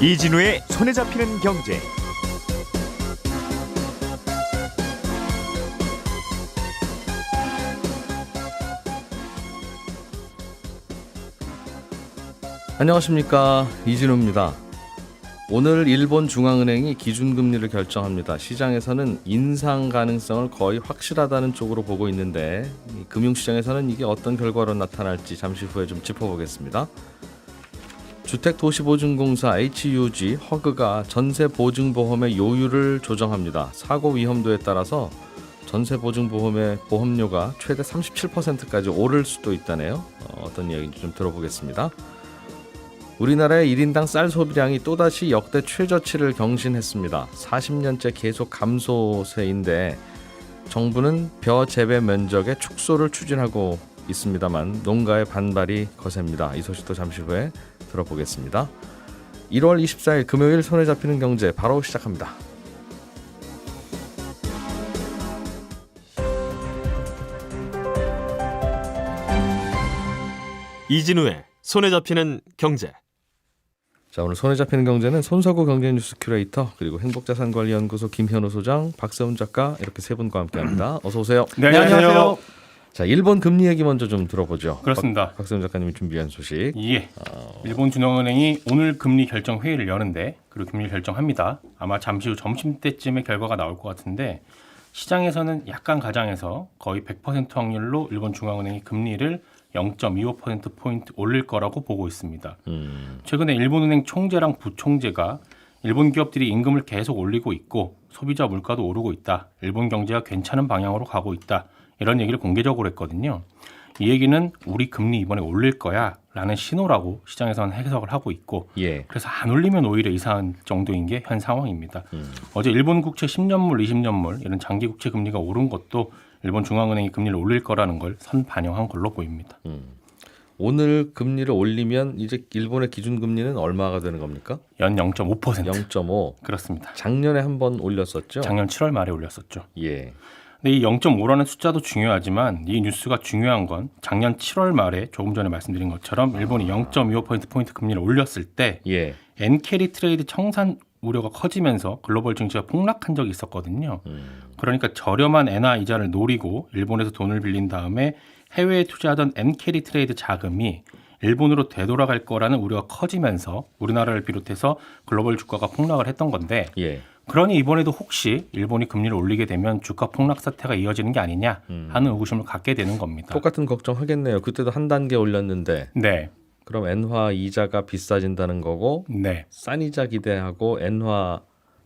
이진우의 손에 잡히는 경제. 안녕하십니까 이진우입니다. 오늘 일본 중앙은행이 기준금리를 결정합니다. 시장에서는 인상 가능성을 거의 확실하다는 쪽으로 보고 있는데 이 금융시장에서는 이게 어떤 결과로 나타날지 잠시 후에 좀 짚어보겠습니다. 주택도시보증공사 HUG 허그가 전세보증보험의 요율을 조정합니다. 사고 위험도에 따라서 전세보증보험의 보험료가 최대 37%까지 오를 수도 있다네요. 어, 어떤 이야기인지 좀 들어보겠습니다. 우리나라의 1인당 쌀 소비량이 또다시 역대 최저치를 경신했습니다. 40년째 계속 감소세인데 정부는 벼 재배 면적의 축소를 추진하고 있습니다만 농가의 반발이 거셉니다. 이 소식도 잠시 후에 들어보겠습니다. 1월 24일 금요일 손에 잡히는 경제 바로 시작합니다. 이진우의 손에 잡히는 경제. 자 오늘 손에 잡히는 경제는 손석구 경제뉴스 큐레이터 그리고 행복자산관리연구소 김현우 소장 박세훈 작가 이렇게 세 분과 함께합니다. 어서 오세요. 네, 안녕하세요. 자 일본 금리 얘기 먼저 좀 들어보죠. 그렇습니다. 박, 박세훈 작가님이 준비한 소식. 예. 일본 중앙은행이 오늘 금리 결정 회의를 여는데 그리고 금리 결정합니다. 아마 잠시 후 점심 때쯤에 결과가 나올 것 같은데 시장에서는 약간 가장해서 거의 100% 확률로 일본 중앙은행이 금리를 0.25% 포인트 올릴 거라고 보고 있습니다. 음, 최근에 일본은행 총재랑 부총재가 일본 기업들이 임금을 계속 올리고 있고 소비자 물가도 오르고 있다. 일본 경제가 괜찮은 방향으로 가고 있다. 이런 얘기를 공개적으로 했거든요. 이 얘기는 우리 금리 이번에 올릴 거야 라는 신호라고 시장에서는 해석을 하고 있고 예. 그래서 안 올리면 오히려 이상한 정도인 게 현 상황입니다. 어제 일본 국채 10년물, 20년물 이런 장기 국채 금리가 오른 것도 일본 중앙은행이 금리를 올릴 거라는 걸 선 반영한 걸로 보입니다. 오늘 금리를 올리면 이제 일본의 기준 금리는 얼마가 되는 겁니까? 연 0.5% 0.5. 그렇습니다. 작년에 한 번 올렸었죠. 작년 7월 말에 올렸었죠. 예. 근데 이 0.5라는 숫자도 중요하지만 이 뉴스가 중요한 건 작년 7월 말에 조금 전에 말씀드린 것처럼 일본이 0.25% 포인트 금리를 올렸을 때 예. 엔캐리 트레이드 청산 우려가 커지면서 글로벌 증시가 폭락한 적이 있었거든요. 그러니까 저렴한 엔화 이자를 노리고 일본에서 돈을 빌린 다음에 해외에 투자하던 엔캐리 트레이드 자금이 일본으로 되돌아갈 거라는 우려가 커지면서 우리나라를 비롯해서 글로벌 주가가 폭락을 했던 건데 예. 그러니 이번에도 혹시 일본이 금리를 올리게 되면 주가 폭락 사태가 이어지는 게 아니냐 하는 의구심을 갖게 되는 겁니다. 똑같은 걱정 하겠네요. 그때도 한 단계 올렸는데 네, 그럼 엔화 이자가 비싸진다는 거고 네, 싼 이자 기대하고 엔화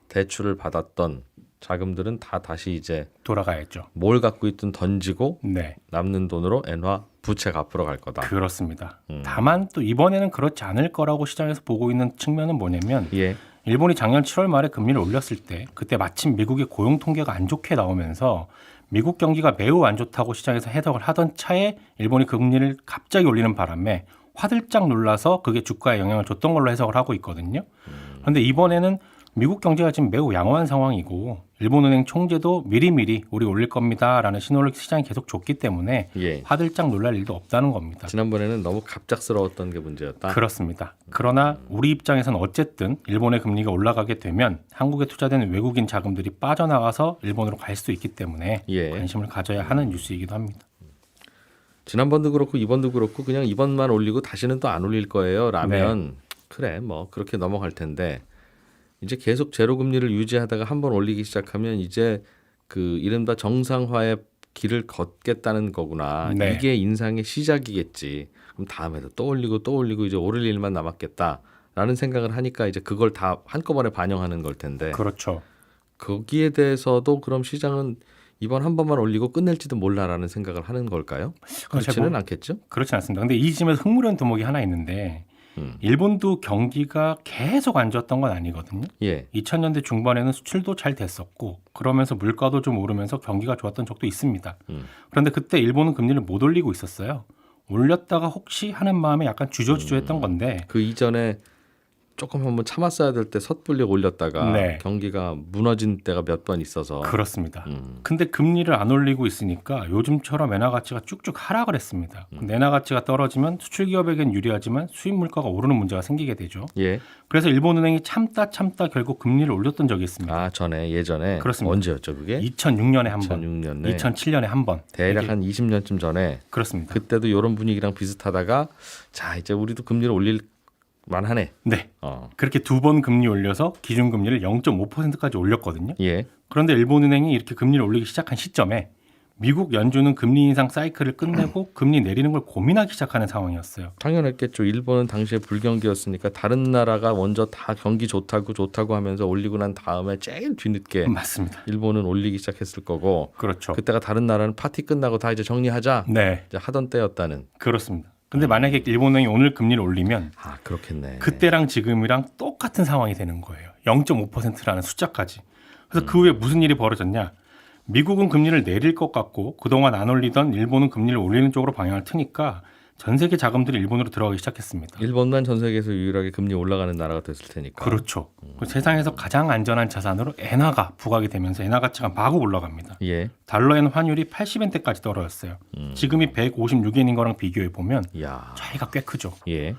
대출을 받았던 자금들은 다 다시 이제 돌아가야죠. 뭘 갖고 있든 던지고 네, 남는 돈으로 엔화 부채 갚으러 갈 거다. 그렇습니다. 음. 다만 또 이번에는 그렇지 않을 거라고 시장에서 보고 있는 측면은 뭐냐면 예. 일본이 작년 7월 말에 금리를 올렸을 때 그때 마침 미국의 고용 통계가 안 좋게 나오면서 미국 경기가 매우 안 좋다고 시장에서 해석을 하던 차에 일본이 금리를 갑자기 올리는 바람에 화들짝 놀라서 그게 주가에 영향을 줬던 걸로 해석을 하고 있거든요. 그런데 이번에는 미국 경제가 지금 매우 양호한 상황이고 일본은행 총재도 미리미리 우리 올릴 겁니다라는 신호를 시장에 계속 줬기 때문에 예. 화들짝 놀랄 일도 없다는 겁니다. 지난번에는 너무 갑작스러웠던 게 문제였다. 그렇습니다. 그러나 우리 입장에서는 어쨌든 일본의 금리가 올라가게 되면 한국에 투자되는 외국인 자금들이 빠져나가서 일본으로 갈 수 있기 때문에 예. 관심을 가져야 하는 뉴스이기도 합니다. 지난번도 그렇고 이번도 그렇고 그냥 이번만 올리고 다시는 또 안 올릴 거예요. 라면 그래 뭐 그렇게 넘어갈 텐데 이제 계속 제로 금리를 유지하다가 한 번 올리기 시작하면 이제 그 이른바 정상화의 길을 걷겠다는 거구나. 네. 이게 인상의 시작이겠지. 그럼 다음에도 또 올리고 또 올리고 이제 오를 일만 남았겠다라는 생각을 하니까 이제 그걸 다 한꺼번에 반영하는 걸 텐데 그렇죠. 거기에 대해서도 그럼 시장은 이번 한 번만 올리고 끝낼지도 몰라라는 생각을 하는 걸까요? 그렇지는 뭐- 않겠죠. 그렇지 않습니다. 근데 이 점에서 흥물연 도목이 하나 있는데 음. 일본도 경기가 계속 안 좋았던 건 아니거든요. 예. 2000년대 중반에는 수출도 잘 됐었고 그러면서 물가도 좀 오르면서 경기가 좋았던 적도 있습니다. 음. 그런데 그때 일본은 금리를 못 올리고 있었어요. 올렸다가 혹시 하는 마음에 약간 주저주저했던 건데 그 이전에 조금 한번 참았어야 될 때 섣불리 올렸다가 네. 경기가 무너진 때가 몇 번 있어서 그렇습니다. 음, 근데 금리를 안 올리고 있으니까 요즘처럼 엔화 가치가 쭉쭉 하락을 했습니다. 근데 엔화 가치가 떨어지면 수출 기업에겐 유리하지만 수입 물가가 오르는 문제가 생기게 되죠. 예. 그래서 일본은행이 참다 참다 결국 금리를 올렸던 적이 있습니다. 아 전에 예전에 그렇습니다. 언제였죠 그게? 2006년에 한 번, 2006년에 2007년에 한 번. 대략 이게- 한 20년쯤 전에 그렇습니다. 그때도 이런 분위기랑 비슷하다가 자 이제 우리도 금리를 올릴 만하네. 네. 어. 그렇게 두 번 금리 올려서 기준 금리를 0.5%까지 올렸거든요. 예. 그런데 일본은행이 이렇게 금리를 올리기 시작한 시점에 미국 연준은 금리 인상 사이클을 끝내고 금리 내리는 걸 고민하기 시작하는 상황이었어요. 당연했겠죠. 일본은 당시에 불경기였으니까 다른 나라가 먼저 다 경기 좋다고 좋다고 하면서 올리고 난 다음에 제일 뒤늦게 맞습니다. 일본은 올리기 시작했을 거고 그렇죠. 그때가 다른 나라는 파티 끝나고 다 이제 정리하자 네, 이제 하던 때였다는. 그렇습니다. 근데 만약에 일본은행이 오늘 금리를 올리면 아 그렇겠네. 그때랑 지금이랑 똑같은 상황이 되는 거예요. 0.5%라는 숫자까지. 그래서 그 후에 무슨 일이 벌어졌냐? 미국은 금리를 내릴 것 같고 그동안 안 올리던 일본은 금리를 올리는 쪽으로 방향을 트니까 전 세계 자금들이 일본으로 들어가기 시작했습니다. 일본만 전 세계에서 유일하게 금리 올라가는 나라가 됐을 테니까. 그렇죠. 그 세상에서 가장 안전한 자산으로 엔화가 부각이 되면서 엔화 가치가 마구 올라갑니다. 예. 달러엔 환율이 80엔대까지 떨어졌어요. 지금이 156엔인 거랑 비교해 보면 야. 차이가 꽤 크죠. 예.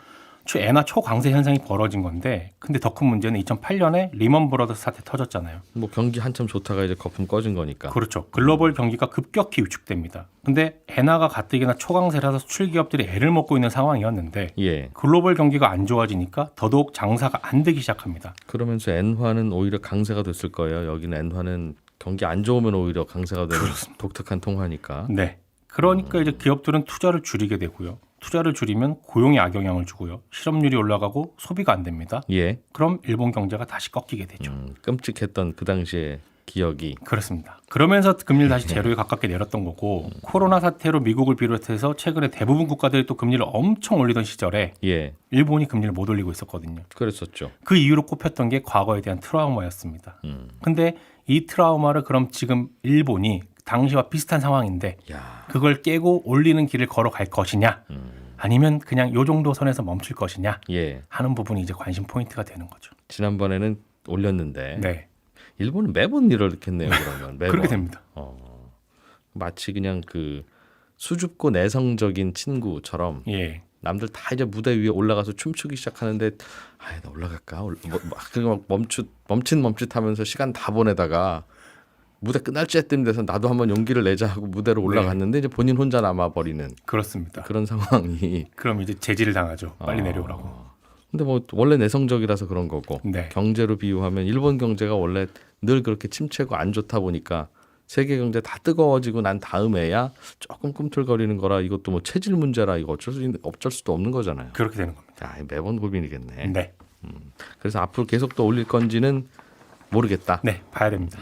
초 엔화 초강세 현상이 벌어진 건데 근데 더 큰 문제는 2008년에 리먼 브러더스 사태 터졌잖아요. 뭐 경기 한참 좋다가 이제 거품 꺼진 거니까. 그렇죠. 글로벌 경기가 급격히 위축됩니다. 근데 엔화가 가뜩이나 초강세라서 수출 기업들이 애를 먹고 있는 상황이었는데 예. 글로벌 경기가 안 좋아지니까 더더욱 장사가 안 되기 시작합니다. 그러면서 엔화는 오히려 강세가 됐을 거예요. 여기는 엔화는 경기 안 좋으면 오히려 강세가 되는 독특한 통화니까. 네. 그러니까 이제 기업들은 투자를 줄이게 되고요. 투자를 줄이면 고용에 악영향을 주고요. 실업률이 올라가고 소비가 안 됩니다. 예. 그럼 일본 경제가 다시 꺾이게 되죠. 음, 끔찍했던 그 당시의 기억이 그렇습니다. 그러면서 금리를 다시 제로에 가깝게 내렸던 거고 코로나 사태로 미국을 비롯해서 최근에 대부분 국가들이 또 금리를 엄청 올리던 시절에 예. 일본이 금리를 못 올리고 있었거든요. 그랬었죠. 그 이유로 꼽혔던 게 과거에 대한 트라우마였습니다. 음. 근데 이 트라우마를 그럼 지금 일본이 당시와 비슷한 상황인데 야. 그걸 깨고 올리는 길을 걸어갈 것이냐 음. 아니면 그냥 요 정도 선에서 멈출 것이냐 예. 하는 부분이 이제 관심 포인트가 되는 거죠. 지난번에는 올렸는데 네. 일본은 매번 이렇겠네요. 그러면 매번. 그렇게 됩니다. 어. 마치 그냥 그 수줍고 내성적인 친구처럼 예. 남들 다 이제 무대 위에 올라가서 춤추기 시작하는데 아이 나 올라갈까? 올- 뭐, 막 그거 막 멈칫 멈칫 멈칫하면서 시간 다 보내다가 무대 끝날 쯤 돼서 나도 한번 용기를 내자 하고 무대로 올라갔는데 이제 본인 혼자 남아 버리는 그렇습니다. 그런 상황이. 그럼 이제 제지를 당하죠. 빨리 아. 내려오라고. 근데 뭐 원래 내성적이라서 그런 거고 네. 경제로 비유하면 일본 경제가 원래 늘 그렇게 침체고 안 좋다 보니까 세계 경제 다 뜨거워지고 난 다음에야 조금 꿈틀거리는 거라 이것도 뭐 체질 문제라 이거 어쩔 수 어쩔 수도 없는 거잖아요. 그렇게 되는 겁니다. 자, 매번 고민이겠네. 네. 그래서 앞으로 계속 또 올릴 건지는 모르겠다. 네. 봐야 됩니다.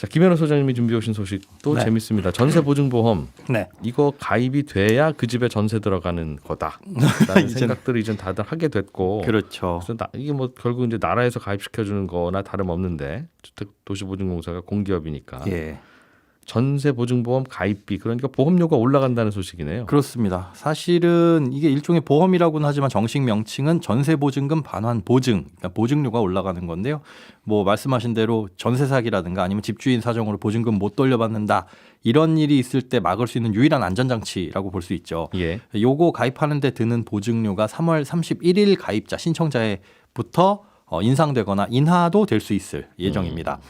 자, 김현우 소장님이 준비해 오신 소식 또 네. 재밌습니다. 전세 보증 보험 네. 이거 가입이 돼야 그 집에 전세 들어가는 거다. 라는 생각들을 이제 다들 하게 됐고 그렇죠. 그래서 나, 이게 뭐 결국 이제 나라에서 가입시켜 주는 거나 다름없는데 주택 도시 보증공사가 공기업이니까 예. 전세 보증보험 가입비 그러니까 보험료가 올라간다는 소식이네요. 그렇습니다. 사실은 이게 일종의 보험이라고는 하지만 정식 명칭은 전세 보증금 반환 보증, 그러니까 보증료가 올라가는 건데요. 뭐 말씀하신 대로 전세 사기라든가 아니면 집주인 사정으로 보증금 못 돌려받는다 이런 일이 있을 때 막을 수 있는 유일한 안전장치라고 볼 수 있죠. 예. 요거 가입하는데 드는 보증료가 3월 31일 가입자 신청자에부터 어, 인상되거나 인하도 될 수 있을 예정입니다.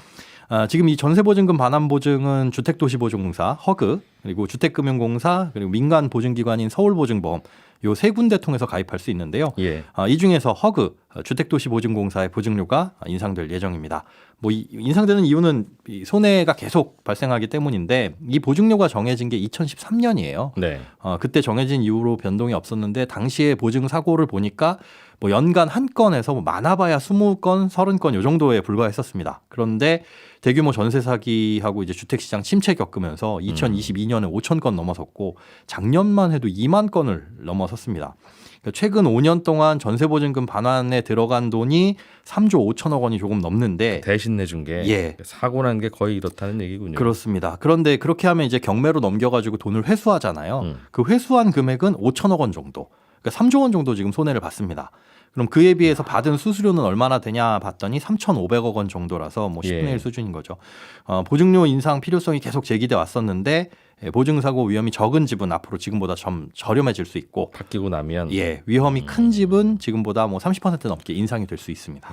아, 지금 이 전세보증금 반환보증은 주택도시보증공사 허그 그리고 주택금융공사 그리고 민간 보증기관인 서울보증보험 요 세 군데 통해서 가입할 수 있는데요. 예. 아, 이 중에서 허그 어, 주택도시보증공사의 보증료가 인상될 예정입니다. 뭐 이, 인상되는 이유는 이 손해가 계속 발생하기 때문인데 이 보증료가 정해진 게 2013년이에요. 네. 어, 그때 정해진 이후로 변동이 없었는데 당시에 보증 사고를 보니까 뭐 연간 한 건에서 뭐 많아봐야 20건, 30건 요 정도에 불과했었습니다. 그런데 대규모 전세 사기하고 이제 주택 시장 침체 겪으면서 2022년에 5천 건 넘어섰고 작년만 해도 2만 건을 넘어섰습니다. 그러니까 최근 5년 동안 전세 보증금 반환에 들어간 돈이 3조 5천억 원이 조금 넘는데 대신 내준 게 예. 사고 난 게 거의 이렇다는 얘기군요. 그렇습니다. 그런데 그렇게 하면 이제 경매로 넘겨가지고 돈을 회수하잖아요. 음. 그 회수한 금액은 5천억 원 정도. 그러니까 3조 원 정도 지금 손해를 봤습니다. 그럼 그에 비해서 받은 수수료는 얼마나 되냐 봤더니 3,500억 원 정도라서 뭐 10분의 예. 1 수준인 거죠. 어, 보증료 인상 필요성이 계속 제기돼 왔었는데 예, 보증사고 위험이 적은 집은 앞으로 지금보다 좀 저렴해질 수 있고 바뀌고 나면 예, 위험이 큰 집은 지금보다 뭐 30% 넘게 인상이 될 수 있습니다.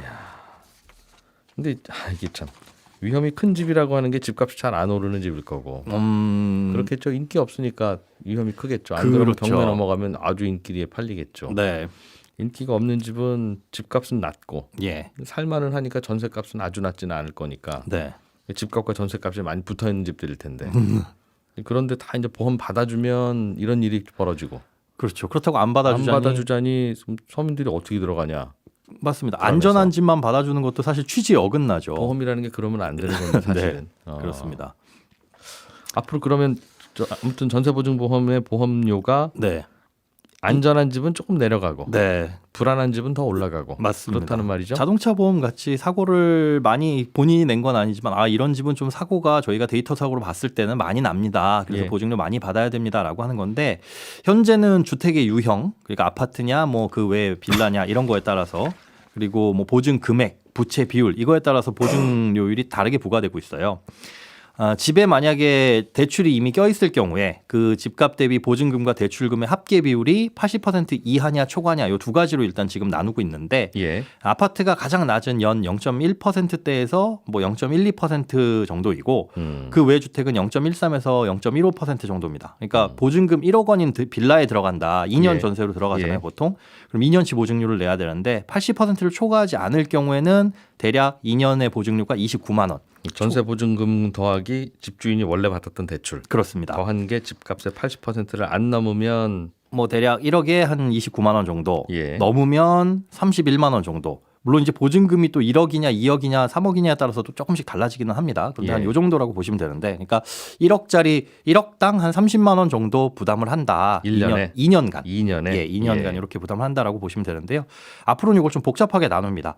근데 아, 이게 참 위험이 큰 집이라고 하는 게 집값이 잘 안 오르는 집일 거고 음, 그렇겠죠. 인기 없으니까 위험이 크겠죠. 안 그러면 그렇죠. 경매 넘어가면 아주 인기리에 팔리겠죠. 네, 인기가 없는 집은 집값은 낮고 예, 살만은 하니까 전세값은 아주 낮지는 않을 거니까 네, 집값과 전세값이 많이 붙어 있는 집들일 텐데. 음. 그런데 다 이제 보험 받아주면 이런 일이 벌어지고 그렇죠. 그렇다고 안 받아주자니 안 받아주자니 서민들이 어떻게 들어가냐. 맞습니다. 안전한 집만 받아주는 것도 사실 취지에 어긋나죠. 보험이라는 게 그러면 안 되는 건데 사실은. 어. 네, 그렇습니다. 앞으로 그러면 저, 아무튼 전세보증보험의 보험료가 네, 안전한 집은 조금 내려가고 네, 불안한 집은 더 올라가고 맞습니다. 그렇다는 말이죠. 자동차 보험 같이 사고를 많이 본인이 낸 건 아니지만 아 이런 집은 좀 사고가 저희가 데이터 사고로 봤을 때는 많이 납니다. 그래서 예. 보증료 많이 받아야 됩니다라고 하는 건데 현재는 주택의 유형 그러니까 아파트냐 뭐 그 외 빌라냐 이런 거에 따라서 그리고 뭐 보증 금액, 부채 비율 이거에 따라서 보증료율이 다르게 부과되고 있어요. 아, 집에 만약에 대출이 이미 껴있을 경우에 그 집값 대비 보증금과 대출금의 합계 비율이 80% 이하냐 초과냐 요 두 가지로 일단 지금 나누고 있는데 예. 아파트가 가장 낮은 연 0.1%대에서 뭐 0.12% 정도이고 음. 그 외 주택은 0.13에서 0.15% 정도입니다. 그러니까 보증금 1억 원인 드- 빌라에 들어간다. 2년 예. 전세로 들어가잖아요, 예. 보통. 그럼 2년치 보증료를 내야 되는데 80%를 초과하지 않을 경우에는 대략 2년의 보증료가 29만 원. 전세 보증금 더하기 집주인이 원래 받았던 대출 그렇습니다. 더한 게 집값의 80%를 안 넘으면 뭐 대략 1억에 한 29만 원 정도. 예. 넘으면 31만 원 정도. 물론 이제 보증금이 또 1억이냐 2억이냐 3억이냐에 따라서 또 조금씩 달라지기는 합니다. 그런데 예. 한요 정도라고 보시면 되는데 그러니까 1억짜리 1억당 한 30만 원 정도 부담을 한다. 일 년에? 2년, 간 2년에 예, 2년간 이렇게 부담을 한다라고 보시면 되는데요. 앞으로는 이걸 좀 복잡하게 나눕니다.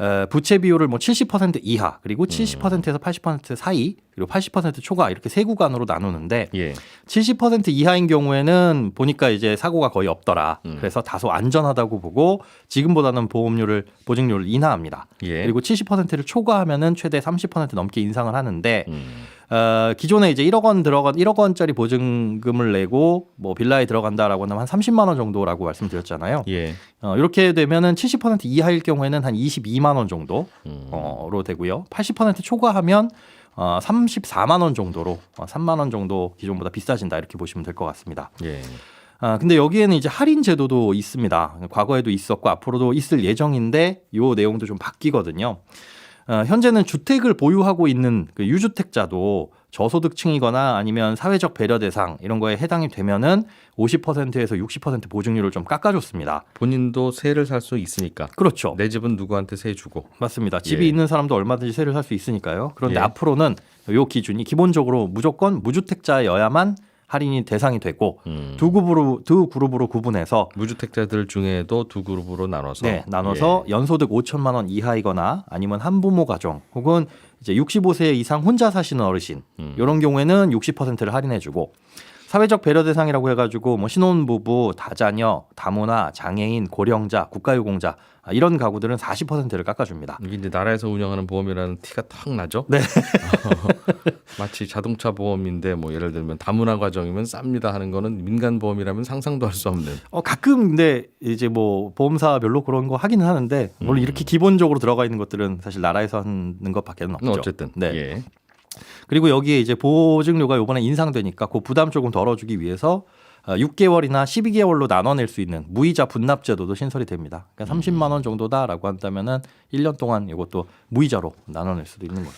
에, 부채 비율을 뭐 70% 이하 그리고 70%에서 80% 사이 그리고 80% 초과 이렇게 세 구간으로 나누는데 예. 70% 이하인 경우에는 보니까 이제 사고가 거의 없더라. 음. 그래서 다소 안전하다고 보고 지금보다는 보험료를 보증료를 인하합니다. 예. 그리고 70%를 초과하면은 최대 30% 넘게 인상을 하는데 음. 어, 기존에 이제 1억 원 들어간 1억 원짜리 보증금을 내고 뭐 빌라에 들어간다라고 하면 한 30만 원 정도라고 말씀드렸잖아요. 예. 어, 이렇게 되면은 70% 이하일 경우에는 한 22만 원 정도로 음. 되고요. 80% 초과하면 어, 34만 원 정도로 어, 3만 원 정도 기존보다 비싸진다 이렇게 보시면 될 것 같습니다. 예. 아, 근데 여기에는 이제 할인 제도도 있습니다. 과거에도 있었고 앞으로도 있을 예정인데 요 내용도 좀 바뀌거든요. 어, 현재는 주택을 보유하고 있는 그 유주택자도 저소득층이거나 아니면 사회적 배려 대상 이런 거에 해당이 되면은 50%에서 60% 보증률을 좀 깎아줬습니다. 본인도 세를 살 수 있으니까 그렇죠. 내 집은 누구한테 세 주고 맞습니다. 집이 예. 있는 사람도 얼마든지 세를 살 수 있으니까요. 그런데 예. 앞으로는 요 기준이 기본적으로 무조건 무주택자여야만 할인이 대상이 되고 음. 두 그룹으로 두 그룹으로 구분해서 무주택자들 중에도 두 그룹으로 나눠서 네, 나눠서 예. 연소득 5천만 원 이하이거나 아니면 한부모 가정 혹은 이제 65세 이상 혼자 사시는 어르신 음. 이런 경우에는 60%를 할인해 주고 사회적 배려 대상이라고 해가지고 뭐 신혼부부, 다자녀, 다문화, 장애인, 고령자, 국가유공자 아, 이런 가구들은 40%를 깎아줍니다. 이게 이제 나라에서 운영하는 보험이라는 티가 탁 나죠. 네. 마치 자동차 보험인데 뭐 예를 들면 다문화 과정이면 쌉니다 하는 거는 민간 보험이라면 상상도 할 수 없는. 어 가끔 근데 이제 뭐 보험사별로 그런 거 하기는 하는데 물론 음. 이렇게 기본적으로 들어가 있는 것들은 사실 나라에서 하는 것밖에는 없죠. 어쨌든 네. 예. 그리고 여기에 이제 보증료가 이번에 인상되니까 그 부담 조금 덜어주기 위해서 어, 6개월이나 12개월로 나눠낼 수 있는 무이자 분납 제도도 신설이 됩니다. 그러니까 음. 30만 원 정도다라고 한다면은 1년 동안 이것도 무이자로 나눠낼 수도 있는 거죠.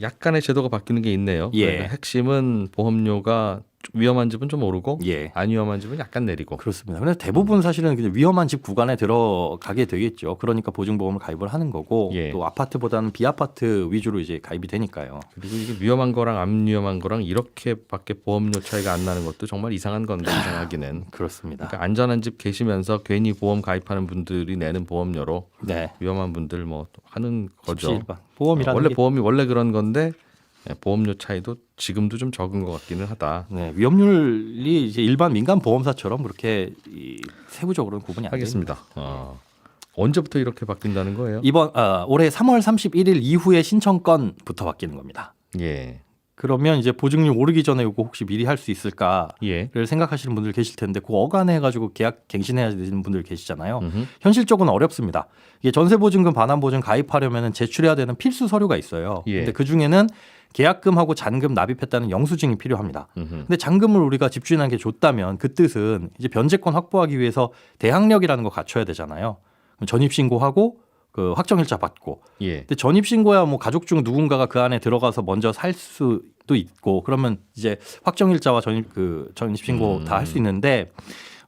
약간의 제도가 바뀌는 게 있네요. 예. 그러니까 핵심은 보험료가 위험한 집은 좀 오르고 예. 안 위험한 집은 약간 내리고. 그렇습니다. 근데 대부분 사실은 그냥 위험한 집 구간에 들어가게 되겠죠. 그러니까 보증보험을 가입을 하는 거고 예. 또 아파트보다는 비아파트 위주로 이제 가입이 되니까요. 그리고 이게 위험한 거랑 안 위험한 거랑 이렇게밖에 보험료 차이가 안 나는 것도 정말 이상한 건데 이상하기는. 그렇습니다. 그러니까 안전한 집 계시면서 괜히 보험 가입하는 분들이 내는 보험료로 네. 위험한 분들 뭐 하는 거죠. 집시일반. 보험이라는 원래 게 보험이 원래 그런 건데 예, 보험료 차이도 지금도 좀 적은 것 같기는 하다. 네, 위험률이 이제 일반 민간 보험사처럼 그렇게 이 세부적으로는 구분이 안 됩니다. 하겠습니다. 어. 언제부터 이렇게 바뀐다는 거예요? 이번 아, 올해 3월 31일 이후에 신청 건부터 바뀌는 겁니다. 예. 그러면 이제 보증률 오르기 전에 이거 혹시 미리 할 수 있을까를 예. 생각하시는 분들 계실 텐데 그 어간해 가지고 계약 갱신해야 되는 분들 계시잖아요. 음흠. 현실적으로는 어렵습니다. 이게 전세 보증금 반환 보증 가입하려면 제출해야 되는 필수 서류가 있어요. 예. 근데 그 중에는 계약금하고 잔금 납입했다는 영수증이 필요합니다. 음흠. 근데 잔금을 우리가 집주인한테 줬다면 그 뜻은 이제 변제권 확보하기 위해서 대항력이라는 거 갖춰야 되잖아요. 전입 신고하고 그 확정일자 받고. 예. 근데 전입 신고야 뭐 가족 중 누군가가 그 안에 들어가서 먼저 살 수도 있고 그러면 이제 확정일자와 전입 그 전입 신고 음. 다할 수 있는데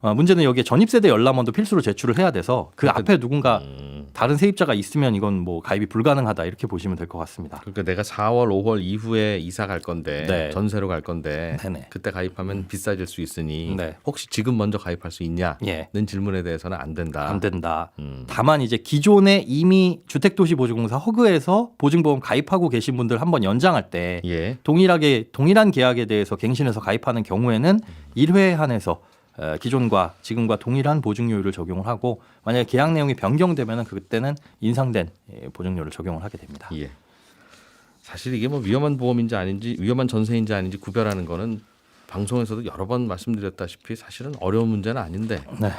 어, 문제는 여기에 전입세대 열람원도 필수로 제출을 해야 돼서 그 그러니까- 앞에 누군가 음. 다른 세입자가 있으면 이건 뭐 가입이 불가능하다 이렇게 보시면 될 것 같습니다. 그러니까 내가 4월, 5월 이후에 이사 갈 건데 네. 전세로 갈 건데 네네. 그때 가입하면 비싸질 수 있으니 네. 혹시 지금 먼저 가입할 수 있냐는 예, 질문에 대해서는 안 된다. 안 된다. 음. 다만 이제 기존에 이미 주택도시보증공사 허그에서 보증보험 가입하고 계신 분들 한번 연장할 때 예. 동일하게 동일한 계약에 대해서 갱신해서 가입하는 경우에는 1회에 한해서 어, 기존과 지금과 동일한 보증료율을 적용을 하고 만약에 계약 내용이 변경되면 그때는 인상된 예, 보증료를 적용을 하게 됩니다. 예. 사실 이게 뭐 위험한 보험인지 아닌지 위험한 전세인지 아닌지 구별하는 거는 방송에서도 여러 번 말씀드렸다시피 사실은 어려운 문제는 아닌데 네.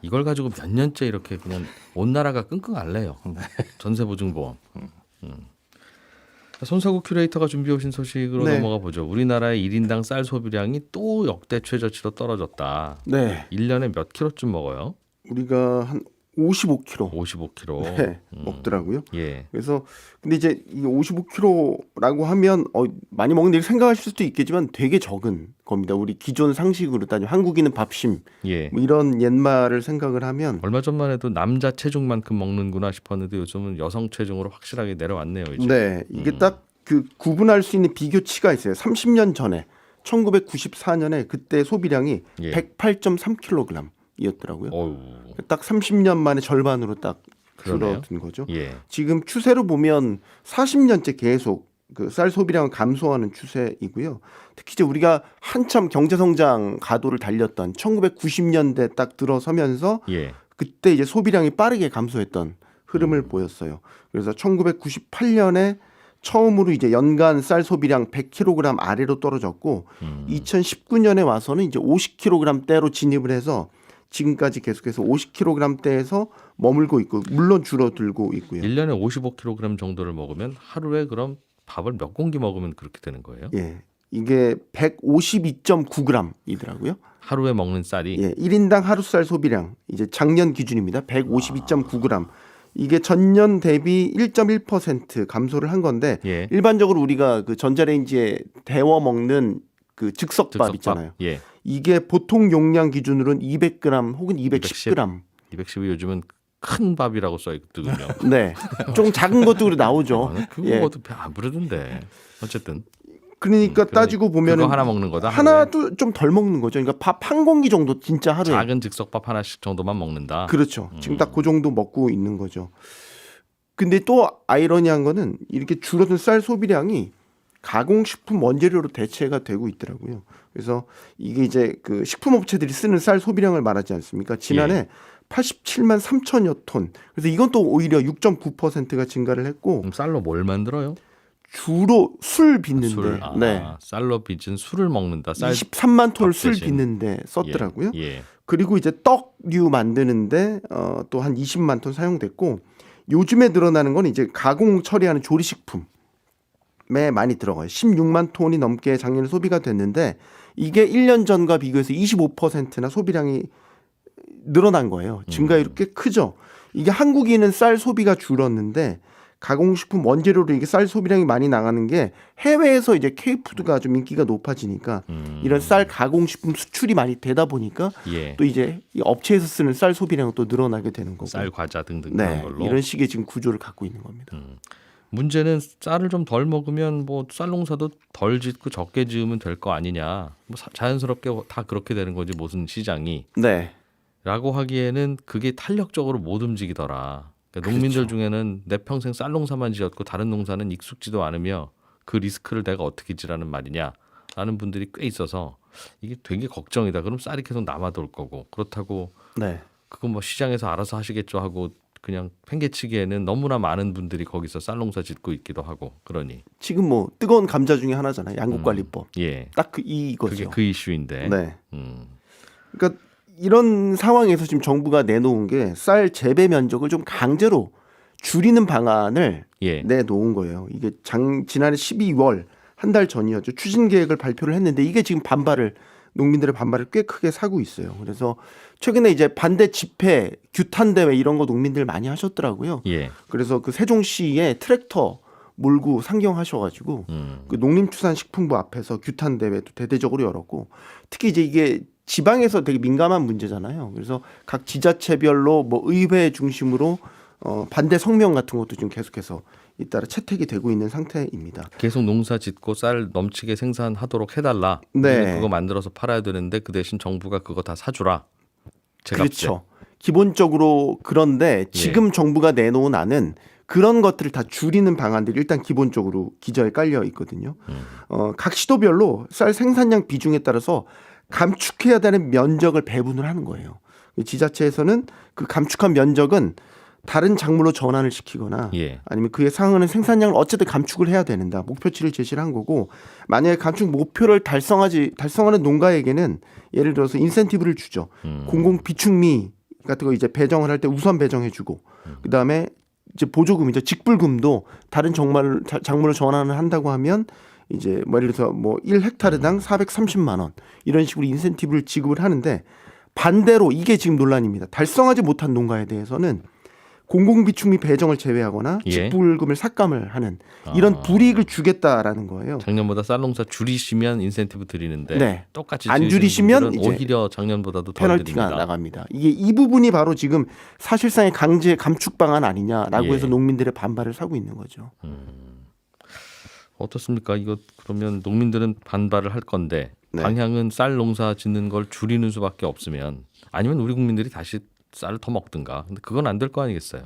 이걸 가지고 몇 년째 이렇게 그냥 온 나라가 끙끙 앓래요. 전세 보증 보험. 음. 손사구 큐레이터가 준비해 오신 소식으로 네. 넘어가 보죠. 우리나라의 1인당 쌀 소비량이 또 역대 최저치로 떨어졌다. 네, 1년에 몇 킬로쯤 먹어요? 우리가 한 55kg 55kg. 네, 음. 먹더라고요. 예. 그래서 근데 이제 이 55kg라고 하면 어, 많이 먹는데 이렇게 생각하실 수도 있겠지만 되게 적은 겁니다. 우리 기존 상식으로 따지면 한국인은 밥심 예. 뭐 이런 옛말을 생각을 하면 얼마 전만 해도 남자 체중만큼 먹는구나 싶었는데 요즘은 여성 체중으로 확실하게 내려왔네요. 이제. 네 이게 음. 딱그 구분할 수 있는 비교치가 있어요. 30년 전에 1994년에 그때 소비량이 예. 108.3kg이었더라고요. 어우. 딱 30년 만에 절반으로 딱 그러네요. 줄어든 거죠. 예. 지금 추세로 보면 40년째 계속 그 쌀 소비량은 감소하는 추세이고요. 특히 이제 우리가 한참 경제 성장 가도를 달렸던 1990년대 딱 들어서면서 예. 그때 이제 소비량이 빠르게 감소했던 흐름을 보였어요. 그래서 1998년에 처음으로 이제 연간 쌀 소비량 100kg 아래로 떨어졌고 음. 2019년에 와서는 이제 50kg대로 진입을 해서 지금까지 계속해서 50kg대에서 머물고 있고 물론 줄어들고 있고요. 1년에 55kg 정도를 먹으면 하루에 그럼 밥을 몇 공기 먹으면 그렇게 되는 거예요? 예. 이게 152.9g이더라고요. 하루에 먹는 쌀이 예. 1인당 하루 쌀 소비량 이제 작년 기준입니다. 152.9g. 이게 전년 대비 1.1% 감소를 한 건데 예. 일반적으로 우리가 그 전자레인지에 데워 먹는 그 즉석밥, 즉석밥. 있잖아요. 예. 이게 보통 용량 기준으로는 200g 혹은 210. 210g. 210이 요즘은 큰 밥이라고 써 있거든요. 네. 좀 작은 것도 그래 나오죠. 아, 그거 예. 안 부르던데. 어쨌든 그러니까 음, 따지고 보면은 하나 먹는 거다. 하나도 좀 덜 먹는 거죠. 그러니까 밥 한 공기 정도 진짜 하루에. 작은 즉석밥 하나씩 정도만 먹는다. 그렇죠. 지금 음. 딱그 정도 먹고 있는 거죠. 근데 또 아이러니한 거는 이렇게 줄어든 쌀 소비량이 가공식품 원재료로 대체가 되고 있더라고요. 그래서 이게 이제 그 식품업체들이 쓰는 쌀 소비량을 말하지 않습니까? 지난해 예. 87만 3천여 톤. 그래서 이건 또 오히려 6.9%가 증가를 했고 쌀로 뭘 만들어요? 주로 술 빚는데 술. 아, 네. 쌀로 빚은 술을 먹는다. 쌀 23만 톤을 밥 술. 빚는데 썼더라고요. 예. 예. 그리고 이제 떡류 만드는데 어, 또 한 20만 톤 사용됐고 요즘에 늘어나는 건 이제 가공 처리하는 조리식품에 많이 들어가요. 16만 톤이 넘게 작년에 소비가 됐는데 이게 1년 전과 비교해서 25%나 소비량이 늘어난 거예요. 증가율이 꽤 크죠. 이게 한국인은 쌀 소비가 줄었는데 가공식품 원재료로 이게 쌀 소비량이 많이 나가는 게 해외에서 이제 K푸드가 좀 인기가 높아지니까 음. 이런 쌀 가공식품 수출이 많이 되다 보니까 예. 또 이제 이 업체에서 쓰는 쌀 소비량은 또 늘어나게 되는 거고. 쌀 과자 등등 네, 그런 걸로. 이런 식의 지금 구조를 갖고 있는 겁니다. 문제는 쌀을 좀 덜 먹으면 뭐 쌀 농사도 덜 짓고 적게 지으면 될 거 아니냐. 뭐 사- 자연스럽게 다 그렇게 되는 거지 무슨 시장이. 네, 라고 하기에는 그게 탄력적으로 못 움직이더라. 그러니까 농민들 그렇죠. 중에는 내 평생 쌀 농사만 지었고 다른 농사는 익숙지도 않으며 그 리스크를 내가 어떻게 지라는 말이냐. 라는 분들이 꽤 있어서 이게 되게 걱정이다. 그럼 쌀이 계속 남아 돌 거고 그렇다고 네, 그건 뭐 시장에서 알아서 하시겠죠 하고 그냥 팽개치기에는 너무나 많은 분들이 거기서 쌀농사 짓고 있기도 하고 그러니 지금 뭐 뜨거운 감자 중에 하나잖아요. 양곡관리법. 예딱 그 이거죠. 그게 그 이슈인데 네. 음, 그러니까 이런 상황에서 지금 정부가 내놓은 게 쌀 재배 면적을 좀 강제로 줄이는 방안을 예 내놓은 거예요. 이게 장 지난해 12월 한 달 전이었죠. 추진 계획을 발표를 했는데 이게 지금 반발을 농민들의 반발을 꽤 크게 사고 있어요. 그래서 최근에 이제 반대 집회, 규탄 대회 이런 거 농민들 많이 하셨더라고요. 예. 그래서 그 세종시에 트랙터 몰고 상경하셔가지고 음. 그 농림축산식품부 앞에서 규탄 대회도 대대적으로 열었고 특히 이제 이게 지방에서 되게 민감한 문제잖아요. 그래서 각 지자체별로 뭐 의회 중심으로 어 반대 성명 같은 것도 지금 계속해서 잇 따라 채택이 되고 있는 상태입니다. 계속 농사 짓고 쌀 넘치게 생산하도록 해달라. 네. 그거 만들어서 팔아야 되는데 그 대신 정부가 그거 다 사주라. 제값에. 그렇죠. 기본적으로 그런데 지금 정부가 내놓은 안은 그런 것들을 다 줄이는 방안들이 일단 기본적으로 기저에 깔려 있거든요. 어, 각 시도별로 쌀 생산량 비중에 따라서 감축해야 되는 면적을 배분을 하는 거예요. 지자체에서는 그 감축한 면적은 다른 작물로 전환을 시키거나 예. 아니면 그에 상응하는 생산량을 어쨌든 감축을 해야 되는다. 목표치를 제시를 한 거고 만약에 감축 목표를 달성하지 달성하는 농가에게는 예를 들어서 인센티브를 주죠. 음. 공공 비축미 같은 거 이제 배정을 할 때 우선 배정해 주고 그다음에 이제 보조금이죠. 직불금도 다른 정말 자- 작물을 전환을 한다고 하면 이제 뭐 예를 들어서 뭐 1헥타르당 430만 원 이런 식으로 인센티브를 지급을 하는데 반대로 이게 지금 논란입니다. 달성하지 못한 농가에 대해서는 공공비축미 배정을 제외하거나 예. 직불금을 삭감을 하는 이런 아. 불이익을 주겠다라는 거예요. 작년보다 쌀농사 줄이시면 인센티브 드리는데 네. 똑같이 안 줄이시면 오히려 작년보다도 덜 페널티가 드립니다. 나갑니다. 이게 이 부분이 바로 지금 사실상의 강제 감축 방안 아니냐라고 예. 해서 농민들의 반발을 사고 있는 거죠. 어떻습니까? 이거 그러면 농민들은 반발을 할 건데 네. 방향은 쌀 농사 짓는 걸 줄이는 수밖에 없으면 아니면 우리 국민들이 다시 쌀을 더 먹든가. 근데 그건 안 될 거 아니겠어요?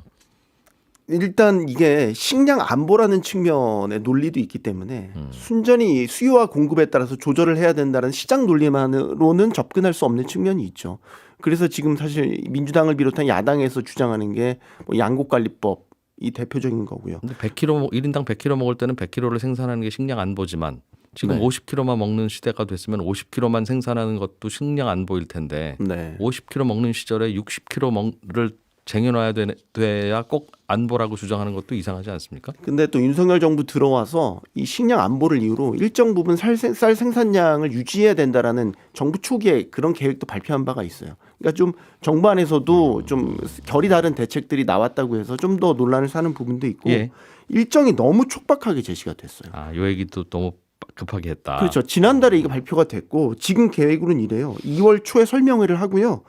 일단 이게 식량 안보라는 측면의 논리도 있기 때문에 음. 순전히 수요와 공급에 따라서 조절을 해야 된다는 시장 논리만으로는 접근할 수 없는 측면이 있죠. 그래서 지금 사실 민주당을 비롯한 야당에서 주장하는 게 뭐 양곡관리법 이 대표적인 거고요. 근데 100kg 1인당 100kg 먹을 때는 100kg를 생산하는 게 식량 안보지만 지금 네. 50kg만 먹는 시대가 됐으면 50kg만 생산하는 것도 식량 안 보일 텐데 네. 50kg 먹는 시절에 60kg를 쟁여놔야 되, 돼야 꼭 안보라고 주장하는 것도 이상하지 않습니까? 근데 또 윤석열 정부 들어와서 이 식량 안보를 이유로 일정 부분 쌀, 생- 쌀 생산량을 유지해야 된다라는 정부 초기에 그런 계획도 발표한 바가 있어요. 그러니까 좀 정부 안에서도 좀 결이 다른 대책들이 나왔다고 해서 좀 더 논란을 사는 부분도 있고 예. 일정이 너무 촉박하게 제시가 됐어요. 아, 요 얘기도 너무 급하게 했다. 그렇죠. 지난달에 이게 발표가 됐고 지금 계획으로는 이래요. 2월 초에 설명회를 하고요.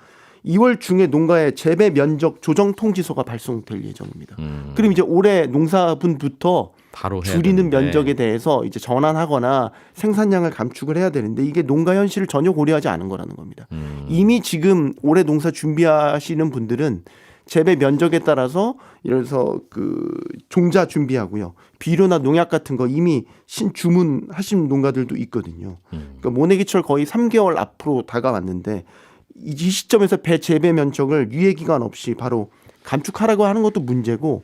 2월 중에 농가의 재배 면적 조정 통지서가 발송될 예정입니다. 음, 그럼 이제 올해 농사분부터 바로 줄이는 되는데. 면적에 대해서 이제 전환하거나 생산량을 감축을 해야 되는데 이게 농가 현실을 전혀 고려하지 않은 거라는 겁니다. 음, 이미 지금 올해 농사 준비하시는 분들은 재배 면적에 따라서 예를 들어서 그 종자 준비하고요. 비료나 농약 같은 거 이미 신 주문하신 농가들도 있거든요. 음. 그러니까 모내기철 거의 3개월 앞으로 다가왔는데 이 시점에서 배 재배 면적을 유예 기간 없이 바로 감축하라고 하는 것도 문제고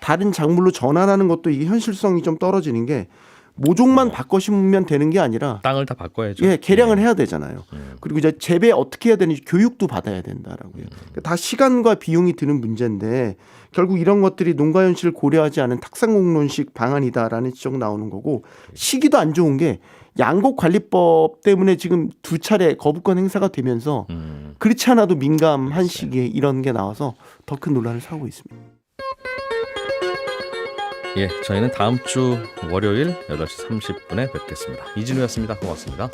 다른 작물로 전환하는 것도 이게 현실성이 좀 떨어지는 게 모종만 바꿔 심으면 되는 게 아니라 땅을 다 바꿔야죠. 예, 개량을 해야 되잖아요. 음. 그리고 이제 재배 어떻게 해야 되는지 교육도 받아야 된다라고요. 그러니까 다 시간과 비용이 드는 문제인데 결국 이런 것들이 농가 현실을 고려하지 않은 탁상공론식 방안이다라는 지적 나오는 거고 시기도 안 좋은 게 양곡 관리법 때문에 지금 두 차례 거부권 행사가 되면서 음. 그렇지 않아도 민감한 시기에 이런 게 나와서 더 큰 논란을 사고 있습니다. 예, 저희는 다음 주 월요일 8시 30분에 뵙겠습니다. 이진우였습니다. 고맙습니다.